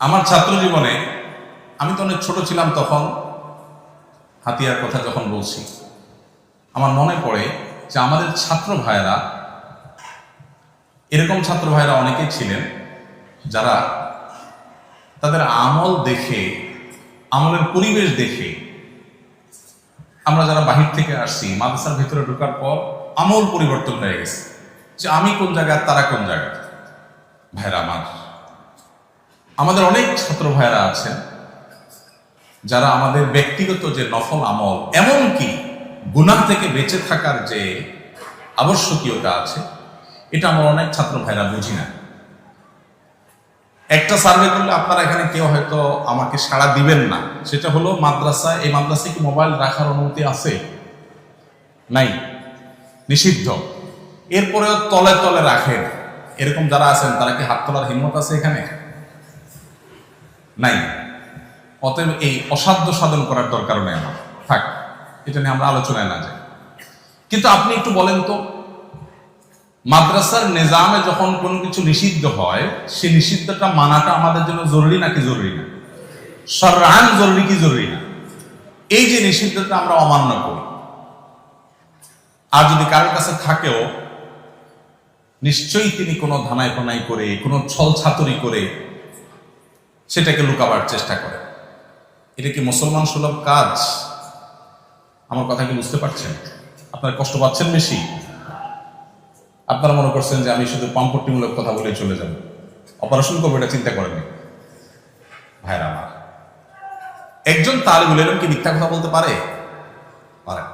আমার ছাত্র জীবনে আমি তো অনেক ছোট ছিলাম তখন, হাতিয়ার কথা যখন বলছি, আমার মনে পড়ে যে আমাদের ছাত্র ভাইয়েরা, এরকম ছাত্র ভাইয়েরা অনেকেই ছিলেন যারা তাদের আমল দেখে, আমলের পরিবেশ দেখে, আমরা যারা বাহির থেকে আসছি, মাদ্রাসার ভিতরে ঢোকার পর আমল পরিবর্তন হয়ে গেছে। যে আমি কোন জায়গায়, তারা কোন জায়গায়? ভাইরা আমার আমাদের অনেক ছাত্র ভাইরা আছেন যারা আমাদের ব্যক্তিগত যে নফল আমল, এমনকি গুনাহ থেকে বেঁচে থাকার যে আবশ্যকীয়তা আছে, এটা আমার অনেক ছাত্র ভাইরা বুঝি না। একটা সার্ভে করলে আপনারা এখানে কেউ হয়তো আমাকে সাড়া দিবেন না। সেটা হলো মাদ্রাসায় এই মাদ্রাসায় কি মোবাইল রাখার অনুমতি আছে? নাই। নিষিদ্ধ। এরপরেও তলে তলে রাখেন। এরকম যারা আছেন, তারা কি হাত তোলার হিম্মত আছে এখানে? নাই। অতএব এই অসাধ্য সাধন করার দরকার নেই আমার। থাক, এটা নিয়ে আমরা আলোচনায় না যাই। কিন্তু আপনি একটু বলেন তো, মাদ্রাসার নিজামে যখন কোনো কিছু নিষিদ্ধ হয় সে নিষিদ্ধটা মানাটা আমাদের জন্য জরুরি নাকি জরুরি না? সরান জরুরি কি জরুরি না? এই যে নিষিদ্ধটা আমরা অমান্য করি। আর যদি কারোর কাছে থাকেও, নিশ্চয়ই তিনি কোনো ধানায় পানাই করে, কোনো ছল ছাতরি করে সেটাকে লুকাবার চেষ্টা করে। এটা কি মুসলমান সুলভ কাজ? আমার কথা কি বুঝতে পারছেন? আপনার কষ্ট পাচ্ছেন বেশি? আপনারা মনে করছেন যে আমি শুধু পাম্পট্টিমূলক কথা বলে চলে যাব। অপারেশন করব, এটা চিন্তা করেনি ভাইরা আমার, একজন তালিবুল এরম কি মিথ্যা কথা বলতে পারে? পারে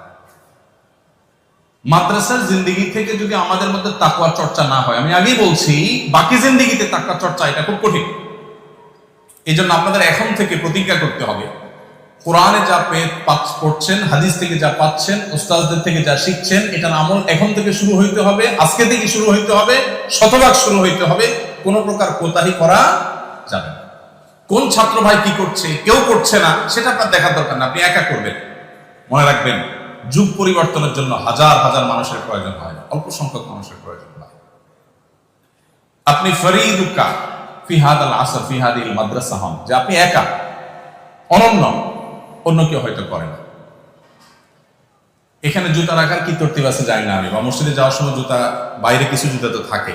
মাদ্রাসার জিন্দিগি থেকে যদি আমাদের মধ্যে তাকুয়ার চর্চা না হয়, আমি আগেই বলছি, বাকি জিন্দিগিতে তাকুয়ার চর্চা, এটা খুব কঠিন। এই জন্য আপনাদের এখন থেকে প্রতিজ্ঞা করতে হবে। কোরআনে যা পড়ছেন, হাদিস থেকে যা পাচ্ছেন ওস্তাজদের থেকে যা শিখছেন, এটার আমল এখন থেকে শুরু হইতে হবে, আজকে থেকে শুরু হইতে হবে, শতভাগ শুরু হইতে হবে, কোনো প্রকার কোতাহি করা যাবে না। কোন ছাত্র ভাই কি করছে, কেউ করছে না, সেটা আপনার দেখার দরকার না, আপনি একা করবেন। মনে রাখবেন, যুগ পরিবর্তনের জন্য হাজার হাজার মানুষের প্রয়োজন হয় অল্প সংখ্যক মানুষের প্রয়োজন হয়। আপনি ফরিদুকা ফিহাদ আল আসর ফিহাদ ইল মাদ্রাসা হন যে আপনি একা, অনন্য, অন্য কেউ হয়তো করে না। এখানে জুতা রাখার কি তরতিব আছে জানি না আমি। বা মসজিদে যাওয়ার সময় জুতা, বাইরে কিছু জুতা তো থাকে।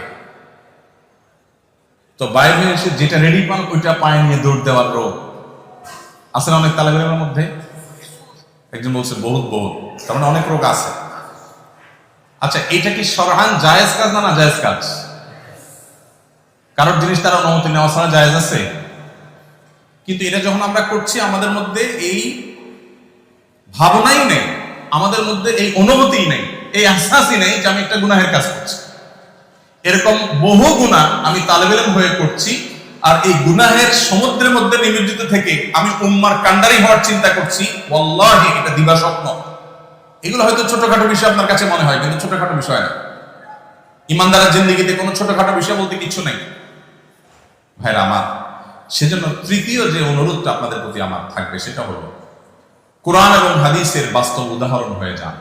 তো বাইরে এসে যেটা রেডি পান, ওইটা পায়ে নিয়ে দৌড় দেওয়ার রোগ। আছে না অনেক তালেবের মধ্যে? একজন বলছে, বহুত বহুত। তার মানে অনেক রোগ আছে। আচ্ছা এটা কি সরহান জায়েজ কাজ না না জায়েজ কাজ? কারোর জিনিস তার অনুমতি নেওয়া ছাড়া জায়েজ আছে? কিন্তু এটা যখন আমরা করছি, আমাদের মধ্যে এই ভাবনাই নেই, আমাদের মধ্যে এই অনুভূতিই নেই, এই আশ্বাসই নেই যে আমি একটা গুনাহের কাজ করছি। এরকম বহু গুণা আমি তালেবেলেম হয়ে করছি, আর এই গুনাহের সমুদ্রের মধ্যে নিমজ্জিত থেকে আমি উম্মার কান্ডারি হওয়ার চিন্তা করছি, ওয়াল্লাহি, এটা দিবা স্বপ্ন। এগুলো হয়তো ছোটখাটো বিষয় আপনার কাছে মনে হয়, কিন্তু ছোটখাটো বিষয় না। ইমানদারের জিন্দিগিতে কোনো ছোটখাটো বিষয় বলতে কিছু নেই। ভাইরা আমার, সেজন্য তৃতীয় যে অনুরোধটা আপনাদের প্রতি আমার থাকবে সেটা হলো, কোরআন এবং হাদিসের বাস্তব উদাহরণ হয়ে যান।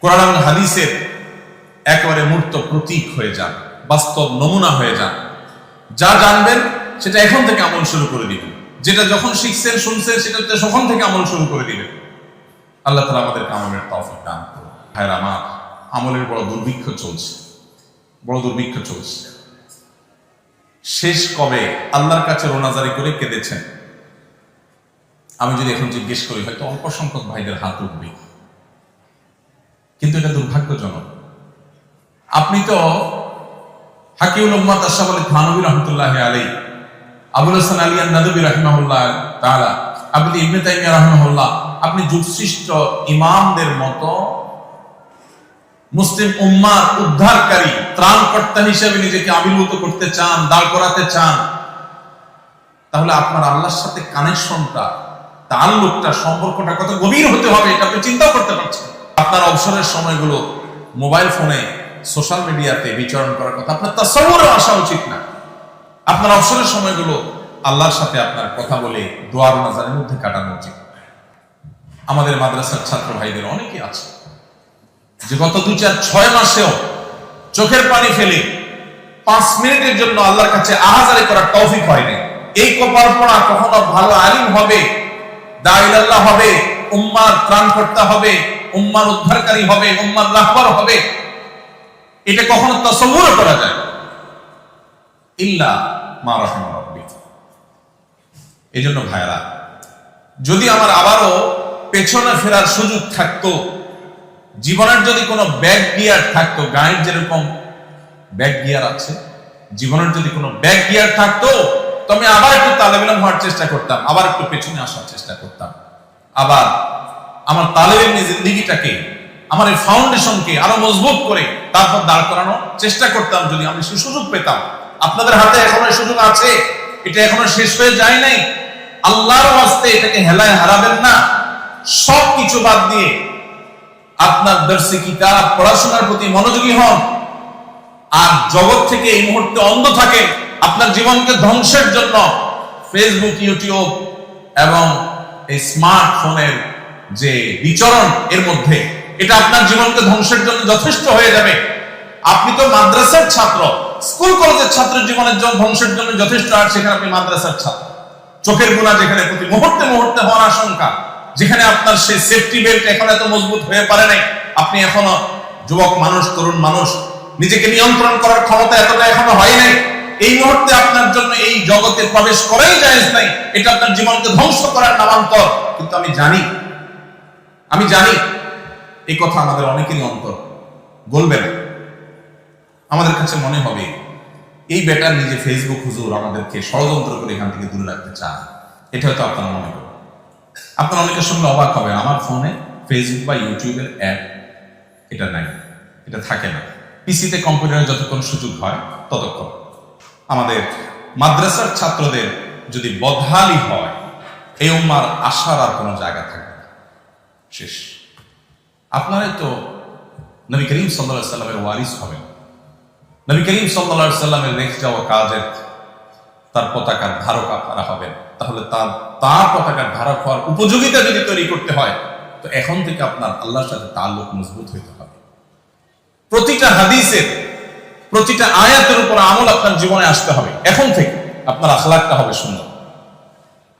কোরআন এবং হাদিসের একেবারে মূর্ত প্রতীক হয়ে যান, বাস্তব নমুনা হয়ে যান। যা জানবেন সেটা এখন থেকে আমল শুরু করে দিবেন। যেটা যখন শিখছেন, শুনছেন, সেটা তখন থেকে আমল শুরু করে দিবেন। আল্লাহ তালা আমাদের আমলের তফিক দান করুন ভাইরা আমার, আমলের বড় দুর্ভিক্ষ চলছে। বড় দুর্ভিক্ষ চলছে। শেষ কবে আল্লাহর কাছে রোনাজারি করে কেঁদেছেন? আমি যদি এখন জিজ্ঞেস করি, হয়তো অল্প সংখ্যক ভাইদের হাত উঠবে। কিন্তু এটা দুর্ভাগ্যজনক। আপনি তো হাকিউল উম্মাদ আশরাফ আলী থানবী রহমতুল্লাহ আলী আবুল হাসান আলী নদবী রহমাহুল্লাহ তাআলা আপনি ইবনে তাইমিয়া রহমাহুল্লাহ, আপনি যুগসৃষ্ট ইমামদের মতো মুসলিম উম্মার উদ্ধারকারী, ত্রাণকর্তা হিসেবে নিজেকে আবির্ভূত করতে চান, দাঁড় করাতে চান, তাহলে আপনার আল্লাহর সাথে কানেকশনটা তাল্লুকটা সম্পর্কটা কত গভীর হতে হবে, এটা আপনি চিন্তা করতে পারছেন আপনার অবসরের সময়গুলো মোবাইল ফোনে, সোশ্যাল মিডিয়াতে বিচরণ করার কথা, আপনার তাসawwুরে আসা উচিত না। আপনার অবসরের সময়গুলো আল্লাহর সাথে আপনার কথা বলে, দোয়ার নাজারের মধ্যে কাটানো উচিত। আমাদের মাদ্রাসার ছাত্র ভাইদের অনেকে আছে। যে গত দু চার ছয় মাসেও চোখের পানি ফেলে পাঁচ মিনিটের জন্য আল্লাহর কাছে আহাজারি করার তৌফিক হয়নি। এই কপাল পড়া কখনো ভালো আলিম হবে দাইলাল্লাহ হবে, উম্মার ত্রাণকর্তা হবে, উম্মার উদ্ধারকারী হবে, উম্মার রাহবার হবে। এটা কখনো তসব্বুর করা যায়। ইল্লা মা রাহিমা রাব্বিক এই জন্য ভাইরা যদি আমার আবারও পেছনে ফেরার সুযোগ থাকতো জীবনের যদি কোনো ব্যাক গিয়ার থাকতো, গাড়ির যেরকম ব্যাক গিয়ার আছে, জীবনের যদি কোনো ব্যাক গিয়ার থাকতো, তো আমি আবার একটু তালেবেলাম হওয়ার চেষ্টা করতাম, আবার একটু পেছনে আসার চেষ্টা করতাম। আবার আমার তালেবেলনি জিন্দিগিটাকে, আমার এই ফাউন্ডেশনকে আরও মজবুত করে তারপর দাঁড় করানোর চেষ্টা করতাম, যদি আমি সে সুযোগ পেতাম। আপনাদের হাতে এখনও সুযোগ আছে, এটা এখনও শেষ হয়ে যায় নাই। আল্লাহর ওয়াস্তে এটাকে হেলায় হারাবেন না। সব কিছু বাদ দিয়ে আপনার দর্শি কিতাব পড়াশোনার প্রতি মনোযোগী হন? আর জগৎ থেকে এই মুহূর্তে অন্ধ থাকে, আপনার জীবনকে ধ্বংসের জন্য ফেসবুক ইউটিউব এবং এই স্মার্টফোনের যে বিচরণ, এর মধ্যে এটা আপনার জীবনকে ধ্বংসের জন্য যথেষ্ট হয়ে যাবে। আপনি তো মাদ্রাসার ছাত্র, স্কুল, কলেজের ছাত্র জীবনের জন্য ধ্বংসের জন্য যথেষ্ট, আর সেখানে আপনি মাদ্রাসার ছাত্র। চোখের গুণা যেখানে প্রতি মুহূর্তে মুহূর্তে হওয়ার আশঙ্কা। যেখানে আপনার সেই সেফটি বেল্ট এখন এত মজবুত হয়ে পারে নাই, আপনি এখনও যুবক মানুষ, তরুণ মানুষ, নিজেকে নিয়ন্ত্রণ করার ক্ষমতা এতটা এখনও হয় নাই। এই মুহূর্তে আপনার জন্য এই জগতে প্রবেশ করাই যায় নাই, এটা আপনার জীবনকে ধ্বংস করার নামান্তর। কিন্তু আমি জানি আমি জানি, এই কথা আমাদের অনেকেরই অন্তর বলবে না। আমাদের কাছে মনে হবে, এই বেটার নিজে ফেসবুক হুজুর আমাদেরকে ষড়যন্ত্র করে এখান থেকে দূরে রাখতে চান এটা হয়তো আপনারা মনে করেন আপনারা অনেকের সঙ্গে অবাক হবেন, আমার ফোনে ফেসবুক বা ইউটিউবের অ্যাপ এটা নাই, এটা থাকে না। পিসিতে কম্পিউটারে যতক্ষণ সুযোগ হয়, ততক্ষণ। আমাদের মাদ্রাসার ছাত্রদের যদি বদহালি হয়, এই উম্মার আশার আর কোনো জায়গা থাকবে না। শেষ। আপনারাই তো নবী করিম সাল্লাহ সাল্লামের ওয়ারিস হবেন। নবী করিম সাল্লা সাল্লামের রেখে যাওয়া কাজের তার পতাকার ধারক আপনারা হবেন। তাহলে তার তার পতাকার ধারক হওয়ার উপযোগিতা যদি তৈরি করতে হয়, তো এখন থেকে আপনার আল্লাহর সাথে তাল্লুক মজবুত হইতে হবে। প্রতিটা হাদিসের, প্রতিটা আয়াতের উপর আমল আপনার জীবনে আসতে হবে। এখন থেকে আপনার আখলাকটা হবে সুন্দর।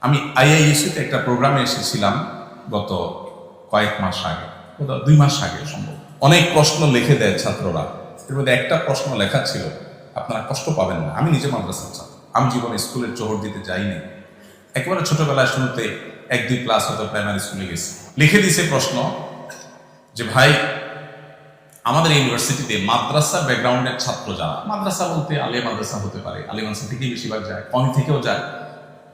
আমি আইআইএসিতে একটা প্রোগ্রামে এসেছিলাম গত কয়েক মাস আগে দুই মাস আগে সম্ভব। অনেক প্রশ্ন লিখে দেয় ছাত্ররা। এর মধ্যে একটা প্রশ্ন লেখা ছিল, আপনারা কষ্ট পাবেন না, আমি নিজে মাদ্রাসার ছাত্র। আমি জীবনে স্কুলের জোহর দিতে যাইনি। একেবারে ছোটবেলায় শুরুতে এক, দুই ক্লাস হতো প্রাইমারি স্কুলে গেছি। লিখে দিছে প্রশ্ন যে, ভাই, আমাদের ইউনিভার্সিটিতে মাদ্রাসা ব্যাকগ্রাউন্ডের ছাত্র যারা, মাদ্রাসা বলতে আলিয়া মাদ্রাসা হতে পারে, আলিয়া মাদ্রাসা থেকেই বেশিরভাগ যায়, কমি থেকেও যায়,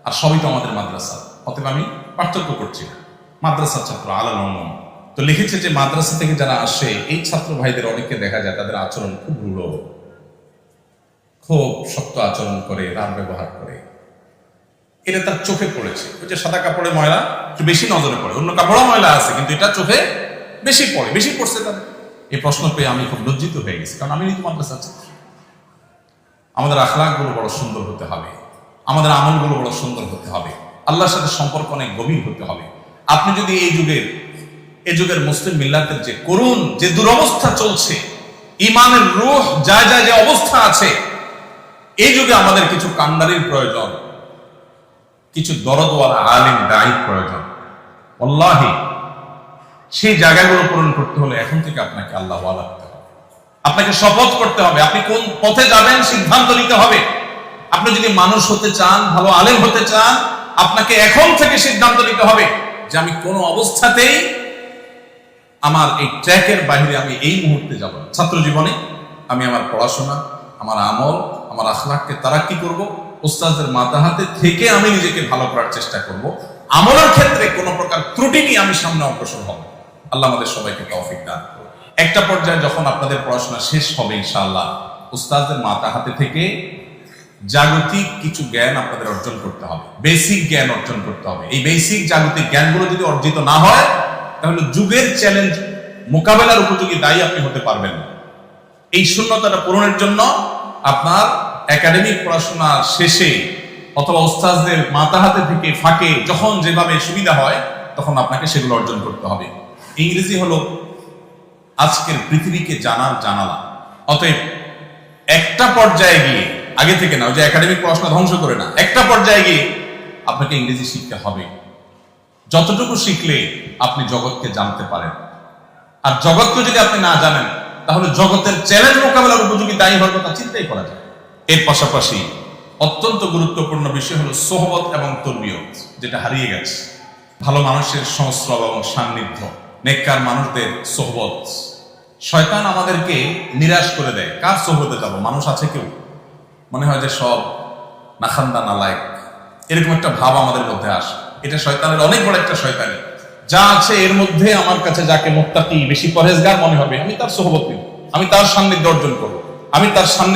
আর সবই তো আমাদের মাদ্রাসা। অতএব আমি পার্থক্য করছি না। মাদ্রাসার ছাত্র আলাল তো লিখেছে যে, মাদ্রাসা থেকে যারা আসে, এই ছাত্র ভাইদের অনেককে দেখা যায়, তাদের আচরণ খুব রূঢ়। খুব শক্ত আচরণ করে, রাগ ব্যবহার করে। এটা তার চোখে পড়েছে। ওই যে সাদা কাপড়ে ময়লা একটু বেশি নজরে পড়ে। অন্য কাপড়ও ময়লা আছে, কিন্তু এটা চোখে বেশি পড়ে, বেশি পড়ছে তার। এই প্রশ্ন পেয়ে আমি খুব লজ্জিত হয়ে গেছি, কারণ আমি কিন্তু মাদ্রাসা ছাত্র। আমাদের আখলাকগুলো বড় সুন্দর হতে হবে। আমাদের আমলগুলো বড় সুন্দর হতে হবে। আল্লাহর সাথে সম্পর্ক অনেক গভীর হতে হবে। আপনি যদি এই যুগের এই যুগের মুসলিম মিল্লাতের যে করুণ, যে দুরবস্থা চলছে ইমানের রোহ, যা যা যে অবস্থা আছে, এই যুগে আমাদের কিছু কান্ডারির প্রয়োজন। কিছু দরদওয়ালা আলিম দায়ীর প্রয়োজন। অল্লাহি সেই জায়গাগুলো পূরণ করতে হলে এখন থেকে আপনাকে আল্লাহ রাখতে হবে। আপনাকে শপথ করতে হবে, আপনি কোন পথে যাবেন সিদ্ধান্ত নিতে হবে। আপনি যদি মানুষ হতে চান, ভালো আলেম হতে চান, আপনাকে এখন থেকে সিদ্ধান্ত নিতে হবে যে আমি কোনো অবস্থাতেই আমার এই ট্র্যাকের বাইরে আমি এই মুহূর্তে যাব। ছাত্র জীবনে আমি আমার পড়াশোনা, আমার আমল, আমার আখলাককে তারা কি করব ওস্তাদের মাথা হাতে থেকে আমি নিজেকে ভালো করার চেষ্টা করব। আমলের ক্ষেত্রে কোনো প্রকার ত্রুটি নিয়ে আমি সামনে অগ্রসর হব আল্লাহ আমাদের সবাইকে তৌফিক দান। একটা পর্যায়ে যখন আপনাদের পড়াশোনা শেষ হবে, ইনশাআল্লাহ, উস্তাদের মাথা হাতে থেকে জাগতিক কিছু জ্ঞান আপনাদের অর্জন করতে হবে। বেসিক জ্ঞান অর্জন করতে হবে। এই বেসিক জাগতিক জ্ঞানগুলো যদি অর্জিত না হয়, তাহলে যুগের চ্যালেঞ্জ মোকাবেলার উপযোগী দায়ী আপনি হতে পারবেন না। এই শূন্যতাটা পূরণের জন্য আপনার একাডেমিক পড়াশোনা শেষে অথবা ওস্তাজদের মাথা হাতে থেকে ফাঁকে যখন যেভাবে সুবিধা হয়, তখন আপনাকে সেগুলো অর্জন করতে হবে। ইংরেজি হলো আজকের পৃথিবীকে জানার জানালা। অতএব একটা পর্যায়ে গিয়ে, আগে থেকে না, ওই যে একাডেমিক পড়াশোনা ধ্বংস করে না, একটা পর্যায়ে গিয়ে আপনাকে ইংরেজি শিখতে হবে। যতটুকু শিখলে আপনি জগৎকে জানতে পারেন। আর জগৎকে যদি আপনি না জানেন, তাহলে জগতের চ্যালেঞ্জ মোকাবেলার উপযোগী দায়ী হওয়ার কথা চিন্তাই করা যায়। এর পাশাপাশি অত্যন্ত গুরুত্বপূর্ণ বিষয় হলো সোহবত এবং তরবিয়ত, যেটা হারিয়ে গেছে। ভালো মানুষের সংস্রব এবং সান্নিধ্য, নেককার মানুষদের সোহবত। শয়তান আমাদেরকে নিরাশ করে দেয়। কার সোহবতে যাব? মানুষ আছে কেউ? মনে হয় যে সব নাখান্দা নালায়ক। এরকম একটা ভাব আমাদের মধ্যে আসে। এটা শয়তানের অনেক বড় একটা শয়তানি। যা আছে এর মধ্যে আমার কাছে যাকে মোত্তাকি বেশি পরেজগার মনে হবে, আমি তার সোহবত নিব। আমি তার সান্নিধ্য অর্জন করব। আমি তার সান্নিধ্য